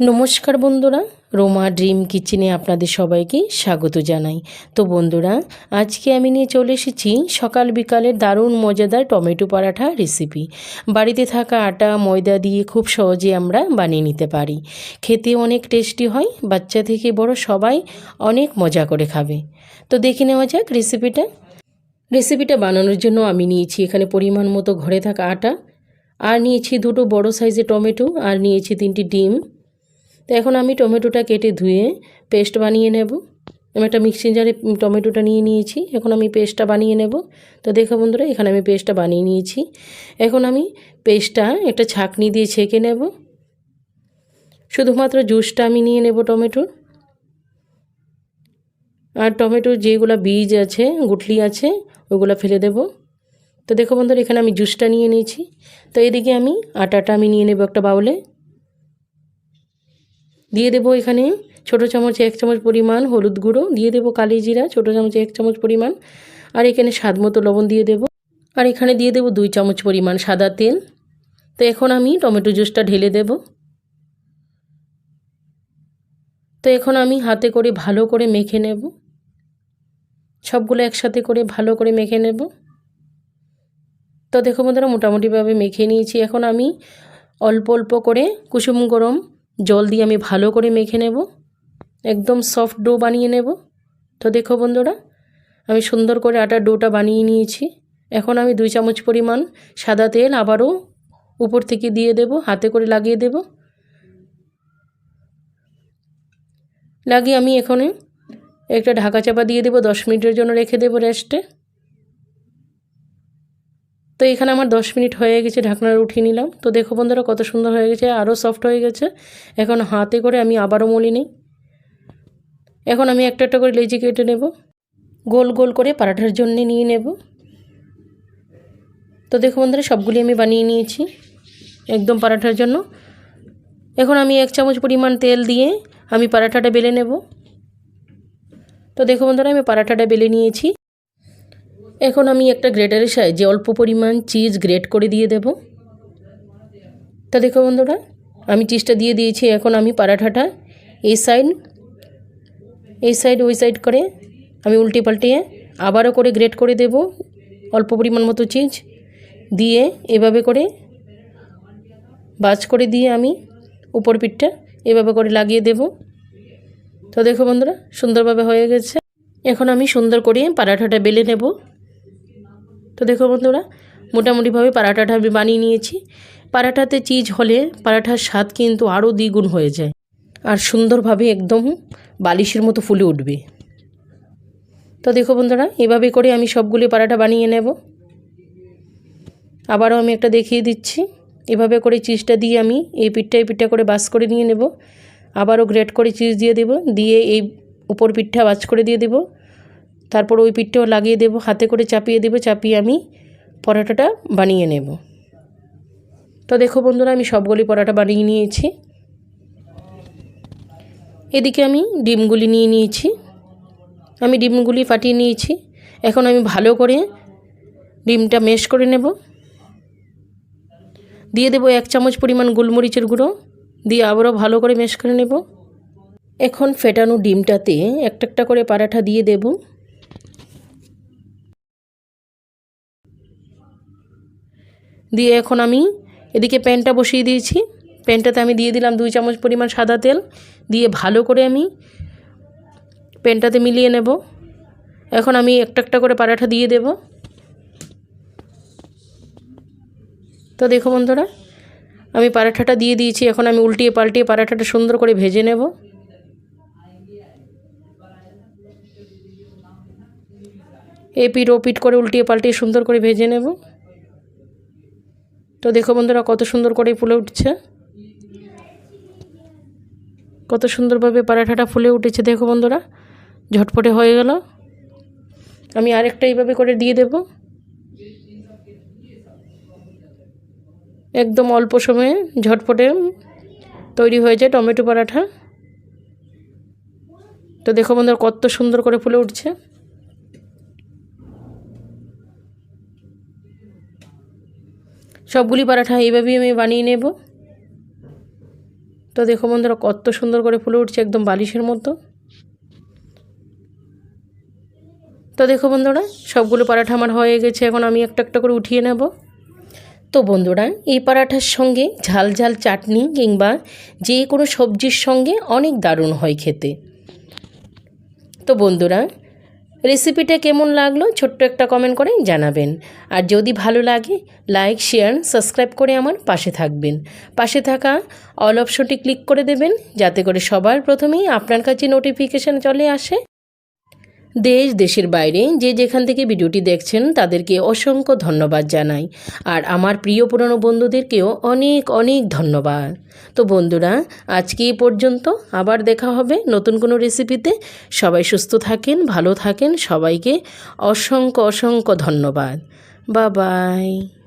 নমস্কার বন্ধুরা, রোমা ড্রিম কিচেনে আপনাদের সবাইকে স্বাগত জানাই। তো বন্ধুরা, আজকে আমি নিয়ে চলে এসেছি সকাল বিকালের দারুণ মজাদার টমেটো পরাঠা রেসিপি বাড়িতে থাকা আটা, ময়দা দিয়ে খুব সহজে আমরা বানিয়ে নিতে পারি। খেতে অনেক টেস্টি হয়, বাচ্চা থেকে বড় সবাই অনেক মজা করে খাবে। তো দেখে নেওয়া যাক রেসিপিটা রেসিপিটা বানানোর জন্য আমি নিয়েছি এখানে পরিমাণ মতো ঘরে থাকা আটা, আর নিয়েছি দুটো বড় সাইজের টমেটো, আর নিয়েছি তিনটি ডিম। তো এখন আমি টমেটোটা কেটে ধুয়ে পেস্ট বানিয়ে নেব। আমি একটা মিক্সিং জারে টমেটোটা নিয়ে নিয়েছি, এখন আমি পেস্টটা বানিয়ে নেব। তো দেখো বন্ধুরা, এখানে আমি পেস্টটা বানিয়ে নিয়েছি। এখন আমি পেস্টটা একটা ছাঁকনি দিয়ে ছেঁকে নেব। শুধুমাত্র জুসটা আমি নিয়ে নেব টমেটোর। আর টমেটোর যেগুলো বীজ আছে, গুটলি আছে, ওগুলো ফেলে দেব। তো দেখো বন্ধুরা, এখানে আমি জুসটা নিয়ে নিয়েছি। তো এদিকে আমি আটাটা আমি নিয়ে নেব একটা বাউলে। দিয়ে দেবো এখানে ছোটো চামচ, এক চামচ পরিমাণ হলুদ গুঁড়ো, দিয়ে দেবো কালি জিরা, ছোটো চামচ, এক চামচ পরিমাণ। আর এখানে স্বাদ মতো লবণ দিয়ে দেবো। আর এখানে দিয়ে দেবো দুই চামচ পরিমাণ সাদা তেল। তো এখন আমি টমেটো জুসটা ঢেলে দেব। তো এখন আমি হাতে করে ভালো করে মেখে নেব। সবগুলো একসাথে করে ভালো করে মেখে নেব। তো দেখো বন্ধুরা, মোটামুটিভাবে মেখে নিয়েছি। এখন আমি অল্প অল্প করে কুসুম গরম জল দিয়ে আমি ভালো করে মেখে নেব। একদম সফট ডো বানিয়ে নেব। তো দেখো বন্ধুরা, আমি সুন্দর করে আটার ডোটা বানিয়ে নিয়েছি। এখন আমি দুই চামচ পরিমাণ সাদা তেল আবারও উপর থেকে দিয়ে দেব, হাতে করে লাগিয়ে দেব। লাগিয়ে আমি এখানে একটা ঢাকা চাপা দিয়ে দেবো, দশ মিনিটের জন্য রেখে দেবো রেস্টে তো এখানে আমার দশ মিনিট হয়ে গেছে, ঢাকনাটা উঠিয়ে নিলাম। তো দেখো বন্ধুরা, কত সুন্দর হয়ে গেছে আরও সফট হয়ে গেছে। এখন হাতে করে আমি আবারও মলি নিই। এখন আমি একটা একটা করে লেজি কেটে নেব। গোল গোল করে পরাঠার জন্য নিয়ে নেব। তো দেখো বন্ধুরা, সবগুলি আমি বানিয়ে নিয়েছি একদম পরাঠার জন্য। এখন আমি এক চামচ পরিমাণ তেল দিয়ে আমি পরাঠাটা বেলে নেব। তো দেখো বন্ধুরা, আমি পরাঠাটা বেলে নিয়েছি। এখন আমি একটা গ্রেটারের সাহায্যে অল্প পরিমাণ চিজ গ্রেট করে দিয়ে দেব। তা দেখো বন্ধুরা, আমি চিজটা দিয়ে দিয়েছি, এখন আমি পরাঠাটা এই সাইড এই সাইড, ওই সাইড করে আমি উল্টে পাল্টিয়ে আবারও করে গ্রেট করে দেব। অল্প পরিমাণ মতো চিজ দিয়ে এভাবে করে বাজ করে দিয়ে আমি উপর পিঠটা এভাবে করে লাগিয়ে দেব। তো দেখো বন্ধুরা, সুন্দরভাবে হয়ে গেছে। এখন আমি সুন্দর করে পরাঠাটা বেলে নেব। তো দেখো বন্ধুরা, মোটামুটিভাবে পরাঠাটা আমি বানিয়ে নিয়েছি। পরাঠাতে চিজ হলে পরাঠার স্বাদ কিন্তু আরও দ্বিগুণ হয়ে যায় আর সুন্দরভাবে একদম বালিশের মতো ফুলে উঠবে। তো দেখো বন্ধুরা, এভাবে করে আমি সবগুলি পরাঠা বানিয়ে নেব। আবারও আমি একটা দেখিয়ে দিচ্ছি। এভাবে করে চিজটা দিয়ে আমি এই পিঠটা এই পিঠটা করে বাস করে নিয়ে নেব। আবারও গ্রেট করে চিজ দিয়ে দেব। দিয়ে এই উপর পিঠটা বাজ করে দিয়ে দেবো। তারপর ওই পিঠটাও লাগিয়ে দেব, হাতে করে চাপিয়ে দেবো, চাপিয়ে আমি পরোটাটা বানিয়ে নেব। তো দেখো বন্ধুরা, আমি সবগুলি পরোটা বানিয়ে নিয়েছি। এদিকে আমি ডিমগুলি নিয়ে নিয়েছি। আমি ডিমগুলি ফাটিয়ে নিয়েছি। এখন আমি ভালো করে ডিমটা মেশ করে নেব। দিয়ে দেবো এক চামচ পরিমাণ গোলমরিচের গুঁড়ো। দিয়ে আবারও ভালো করে মেশ করে নেব। এখন ফেটানো ডিমটাতে একটা একটা করে পরাঠা দিয়ে দেবো। দিয়ে এখন আমি এদিকে প্যানটা বসিয়ে দিয়েছি। প্যানটাতে আমি দিয়ে দিলাম দুই চামচ পরিমাণ সাদা তেল। দিয়ে ভালো করে আমি প্যানটাতে মিলিয়ে নেব। এখন আমি একটা একটা করে পরাঠা দিয়ে দেব। তো দেখো বন্ধুরা, আমি পরাঠাটা দিয়ে দিয়েছি। এখন আমি উল্টিয়ে পাল্টিয়ে পরাঠাটা সুন্দর করে ভেজে নেব। এপিট ওপিট করে উল্টিয়ে পাল্টিয়ে সুন্দর করে ভেজে নেব। তো দেখো বন্ধুরা, কত সুন্দর করে ফুলে উঠছে। কত সুন্দরভাবে পরাঠাটা ফুলে উঠেছে, দেখো বন্ধুরা। ঝটপটে হয়ে গেল। আমি আরেকটা এইভাবে করে দিয়ে দেব। একদম অল্প সময়ে ঝটপটে তৈরি হয়ে যায় টমেটো পরাঠা। তো দেখো বন্ধুরা, কত সুন্দর করে ফুলে উঠছে। সবগুলি পরাঠা এইভাবেই আমি বানিয়ে নেব। তো দেখো বন্ধুরা, কত সুন্দর করে ফুলে উঠছে একদম বালিশের মতো। তো দেখো বন্ধুরা, সবগুলো পরাঠা আমার হয়ে গেছে, এখন আমি একটা একটা করে উঠিয়ে নেব। তো বন্ধুরা, এই পরাঠার সঙ্গে ঝাল ঝাল চাটনি কিংবা যে কোনো সবজির সঙ্গে অনেক দারুণ হয় খেতে। তো বন্ধুরা রেসিপিটা কেমন লাগল? ছোট্ট একটা কমেন্ট করে জানাবেন। আর যদি ভালো লাগে লাইক শেয়ার সাবস্ক্রাইব করে আমার পাশে থাকবেন। পাশে থাকা অল অপশনটি ক্লিক করে দেবেন, যাতে করে সবার প্রথমেই আপনার কাছে নোটিফিকেশান চলে আসে। দেশ, দেশের বাইরে যে যেখান থেকে ভিডিওটি দেখছেন তাদেরকে অসংখ্য ধন্যবাদ জানাই। আর আমার প্রিয় পুরনো বন্ধুদেরকেও অনেক অনেক ধন্যবাদ। তো বন্ধুরা, আজকে এই পর্যন্ত আবার দেখা হবে নতুন কোনো রেসিপিতে। সবাই সুস্থ থাকেন, ভালো থাকেন, সবাইকে অসংখ্য অসংখ্য ধন্যবাদ। বা বাই।